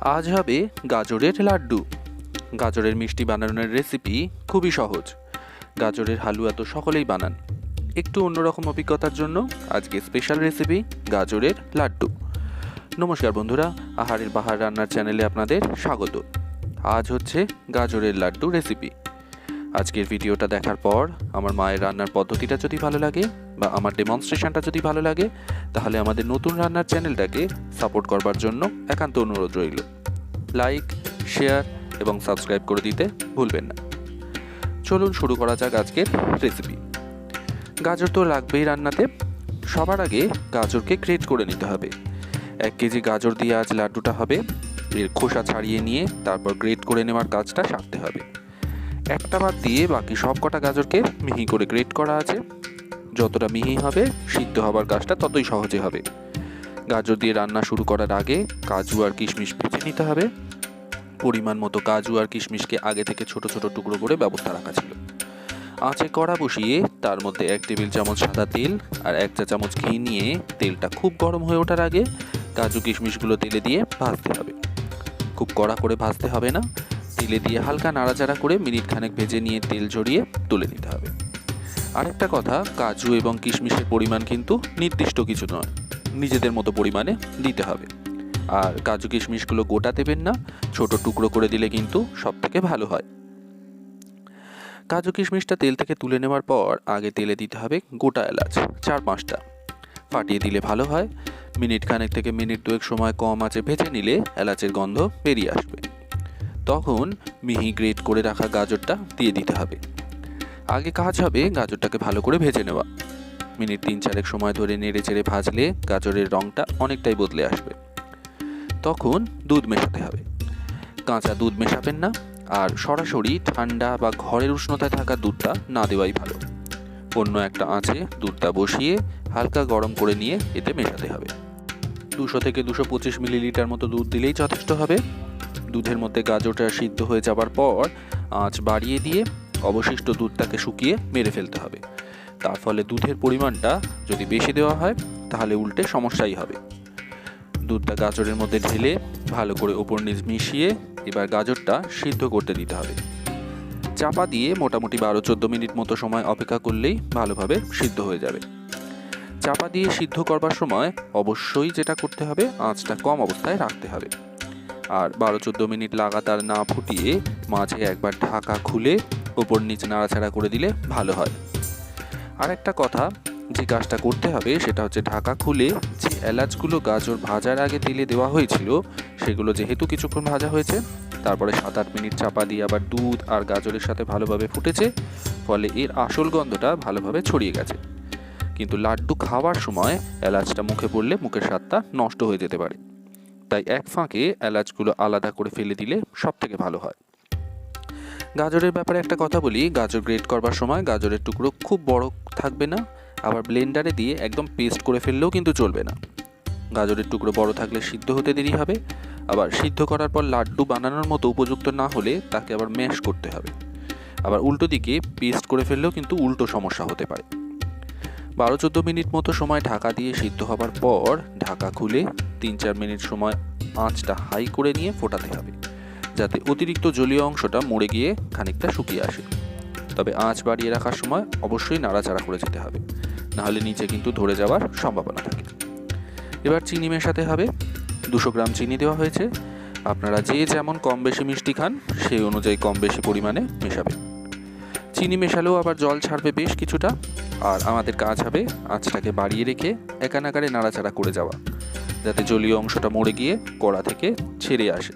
আজ হবে গাজরের লাড্ডু। গাজরের মিষ্টি বানানোর রেসিপি খুবই সহজ। গাজরের হালুয়া তো সকলেই বানান। একটু অন্যরকম অভিজ্ঞতার জন্য আজকে স্পেশাল রেসিপি গাজরের লাড্ডু। নমস্কার বন্ধুরা, আহারের বাহার রান্নার চ্যানেলে আপনাদের স্বাগত। আজ হচ্ছে গাজরের লাড্ডু রেসিপি আজকের ভিডিওটা দেখার পর আমার মায়ের রান্নার পদ্ধতিটা যদি ভালো লাগে বা আমার ডেমনস্ট্রেশনটা যদি ভালো লাগে, তাহলে আমাদের নতুন রান্নার চ্যানেলটাকে সাপোর্ট করবার জন্য একান্ত অনুরোধ রইল। লাইক শেয়ার এবং সাবস্ক্রাইব করে দিতে ভুলবেন না। চলুন শুরু করা যাক আজকের রেসিপি গাজর তো লাগবেই রান্নাতে। সবার আগে গাজরকে গ্রেট করে নিতে হবে। এক কেজি গাজর দিয়ে আজ লাড্ডুটা হবে। এর খোসা ছাড়িয়ে নিয়ে তারপর গ্রেট করে নেওয়ার কাজটা সারতে হবে। একটা বাদ দিয়ে বাকি সব কটা গাজরকে মিহি করে গ্রেট করা আছে। যতটা মিহি হবে, সিদ্ধ হবার কাজটা ততই সহজে হবে। গাজর দিয়ে রান্না শুরু করার আগে কাজু আর কিশমিশ ভেজে নিতে হবে। পরিমাণ মতো কাজু আর কিশমিশকে আগে থেকে ছোট ছোট টুকরো করে ব্যবস্থা রাখা ছিল। আঁচে কড়া বসিয়ে তার মধ্যে এক টেবিল চামচ সাদা তেল আর এক চা চামচ ঘি নিয়ে তেলটা খুব গরম হয়ে ওঠার আগে কাজু কিশমিশগুলো তেলে দিয়ে ভাজতে হবে। খুব কড়া করে ভাজতে হবে না। তেলে দিয়ে হালকা নাড়াচাড়া করে মিনিট খানেক ভেজে নিয়ে তেল ঝরিয়ে তুলে নিতে হবে। আরেকটা কথা, কাজু এবং কিশমিশের পরিমাণ কিন্তু নির্দিষ্ট কিছু নয়। নিজেদের মতো পরিমাণে দিতে হবে। আর কাজু কিশমিশগুলো গোটা দেবেন না, ছোট টুকরো করে দিলে কিন্তু সব থেকে ভালো হয়। কাজু কিশমিশটা তেল থেকে তুলে নেওয়ার পর আগে তেলে দিতে হবে গোটা এলাচ, চার পাঁচটা। ফাটিয়ে দিলে ভালো হয়। মিনিট খানেক থেকে মিনিট দুয়েক সময় কম আছে ভেজে নিলে এলাচের গন্ধ বেরিয়ে আসবে। তখন মিহি গ্রেট করে রাখা গাজরটা দিয়ে দিতে হবে। আগে কাজ হবে গাজরটাকে ভালো করে ভেজে নেওয়া। মিনিট তিন চারেক সময় ধরে নেড়ে চেড়ে ভাজলে গাজরের রঙটা অনেকটাই বদলে আসবে। তখন দুধ মেশাতে হবে। কাঁচা দুধ মেশাবেন না, আর সরাসরি ঠান্ডা বা ঘরের উষ্ণতায় থাকা দুধটা না দেওয়াই ভালো। অন্য একটা আঁচে দুধটা বসিয়ে হালকা গরম করে নিয়ে এতে মেশাতে হবে। দুশো থেকে দুশো পঁচিশ মিলিলিটার মতো দুধ দিলেই যথেষ্ট হবে। দুধের মধ্যে গাজরটা সিদ্ধ হয়ে যাবার পর আঁচ বাড়িয়ে দিয়ে অবশিষ্ট দুধটাকে শুকিয়ে মেরে ফেলতে হবে। তার ফলে দুধের পরিমাণটা যদি বেশি দেওয়া হয়, তাহলে উল্টে সমস্যাই হবে। দুধটা গাজরের মধ্যে ঢেলে ভালো করে ওপর নিচ মিশিয়ে এবার গাজরটা সিদ্ধ করতে দিতে হবে। চাপা দিয়ে মোটামুটি বারো চোদ্দ মিনিট মতো সময় অপেক্ষা করলেই ভালোভাবে সিদ্ধ হয়ে যাবে। চাপা দিয়ে সিদ্ধ করবার সময় অবশ্যই যেটা করতে হবে, আঁচটা কম অবস্থায় রাখতে হবে। আর বারো চোদ্দ মিনিট লাগাতার না ফুটিয়ে মাঝে একবার ঢাকা খুলে ওপর নিচে নাড়াচাড়া করে দিলে ভালো হয়। আর একটা কথা যে কাজটা করতে হবে সেটা হচ্ছে ঢাকা খুলে যে এলাচগুলো গাজর ভাজার আগে তেলে দেওয়া হয়েছিল, সেগুলো যেহেতু কিছুক্ষণ ভাজা হয়েছে, তারপরে সাত আট মিনিট চাপা দিয়ে আবার দুধ আর গাজরের সাথে ভালোভাবে ফুটেছে, ফলে এর আসল গন্ধটা ভালোভাবে ছড়িয়ে গেছে। কিন্তু লাড্ডু খাওয়ার সময় এলাচটা মুখে পড়লে মুখের স্বাদটা নষ্ট হয়ে যেতে পারে। তাই এক ফাঁকে এলাচগুলো আলাদা করে ফেলে দিলে সব থেকে ভালো হয়। গাজরের ব্যাপারে একটা কথা বলি, গাজর গ্রেট করবার সময় গাজরের টুকরো খুব বড় থাকবে না, আবার ব্লেন্ডারে দিয়ে একদম পেস্ট করে ফেললেও কিন্তু চলবে না। গাজরের টুকরো বড় থাকলে সিদ্ধ হতে দেরি হবে, আবার সিদ্ধ করার পর লাড্ডু বানানোর মতো উপযুক্ত না হলে তাকে আবার ম্যাশ করতে হবে। আবার উল্টো দিকে পেস্ট করে ফেললেও কিন্তু উল্টো সমস্যা হতে পারে। বারো চোদ্দ মিনিট মতো সময় ঢাকা দিয়ে সিদ্ধ হবার পর ঢাকা খুলে তিন চার মিনিট সময় আঁচটা হাই করে নিয়ে ফোটাতে হবে, যাতে অতিরিক্ত জলীয় অংশটা মরে গিয়ে খানিকটা শুকিয়ে আসে। তবে আঁচ বাড়িয়ে রাখার সময় অবশ্যই নাড়াচাড়া করে যেতে হবে, নাহলে নিচে কিন্তু ধরে যাওয়ার সম্ভাবনা থাকে। এবার চিনি মেশাতে হবে, দুশো গ্রাম চিনি দেওয়া হয়েছে। আপনারা যে যেমন কম বেশি মিষ্টি খান, সেই অনুযায়ী কম বেশি পরিমাণে মেশাবেন। চিনি মেশালেও আবার জল ছাড়বে বেশ কিছুটা। আর আমাদের কাজ হবে আঁচটাকে বাড়িয়ে রেখে একানাকারে নাড়াচাড়া করে যাওয়া, যাতে জলীয় অংশটা মরে গিয়ে কড়া থেকে ছেড়ে আসে।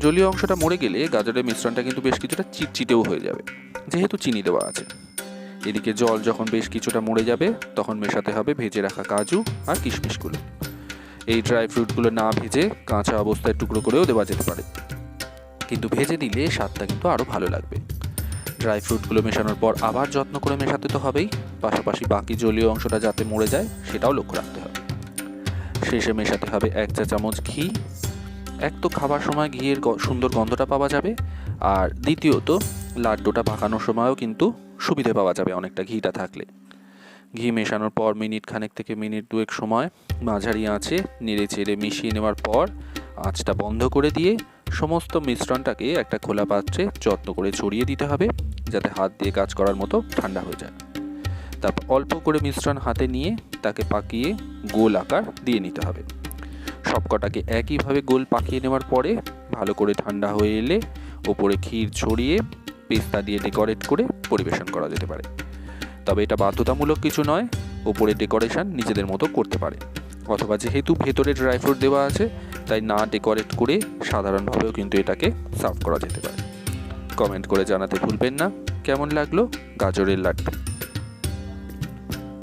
জলীয় অংশটা মরে গেলে গাজরের মিশ্রণটা কিন্তু বেশ কিছুটা চিটচিটেও হয়ে যাবে, যেহেতু চিনি দেওয়া আছে। এদিকে জল যখন বেশ কিছুটা মরে যাবে, তখন মেশাতে হবে ভেজে রাখা কাজু আর কিশমিশগুলো। এই ড্রাই ফ্রুটগুলো না ভেজে কাঁচা অবস্থায় টুকরো করেও দেওয়া যেতে পারে। কিন্তু ভেজে দিলে স্বাদটা কিন্তু আরও ভালো লাগবে। ড্রাই ফ্রুটগুলো মেশানোর পর আবার যত্ন করে মেশাতে তো হবেই। পাশাপাশি বাকি জলীয় অংশটা যাতে মরে যায়, সেটাও লক্ষ্য রাখতে হবে। শেষে মেশাতে হবে এক চা চামচ ঘি। এক তো খাবার সময় ঘিয়ের সুন্দর গন্ধটা পাওয়া যাবে। আর দ্বিতীয়ত, লাড্ডুটা পাকানোর সময়ও কিন্তু সুবিধে পাওয়া যাবে অনেকটা ঘিটা থাকলে। ঘি মেশানোর পর মিনিট খানেক থেকে মিনিট দুয়েক সময় মাঝারি আঁচে নেড়ে চেড়ে মিশিয়ে নেওয়ার পর আঁচটা বন্ধ করে দিয়ে সমস্ত মিশ্রণটাকে একটা খোলা পাত্রে যত্ন করে ছড়িয়ে দিতে হবে। যাতে হাত দিয়ে কাজ করার মতো ঠান্ডা হয়ে যায়। তারপর অল্প করে মিশ্রণ হাতে নিয়ে তাকে পাকিয়ে গোল আকার দিয়ে নিতে হবে। সবকটাকে একইভাবে গোল পাকিয়ে নেওয়ার পরে ভালো করে ঠান্ডা হয়ে এলে ওপরে ক্ষীর ছড়িয়ে পেস্তা দিয়ে ডেকোরেট করে পরিবেশন করা যেতে পারে। তবে এটা বাধ্যতামূলক কিছু নয়, ওপরে ডেকোরেশন নিজেদের মতো করতে পারে। অথবা যেহেতু ভেতরে ড্রাই ফ্রুট দেওয়া আছে, তাই না ডেকোরেট করে সাধারণভাবেও কিন্তু এটাকে সার্ভ করা যেতে পারে। কমেন্ট করে জানাতে ভুলবেন না। কেমন লাগল? গাজরের লাড্ডু।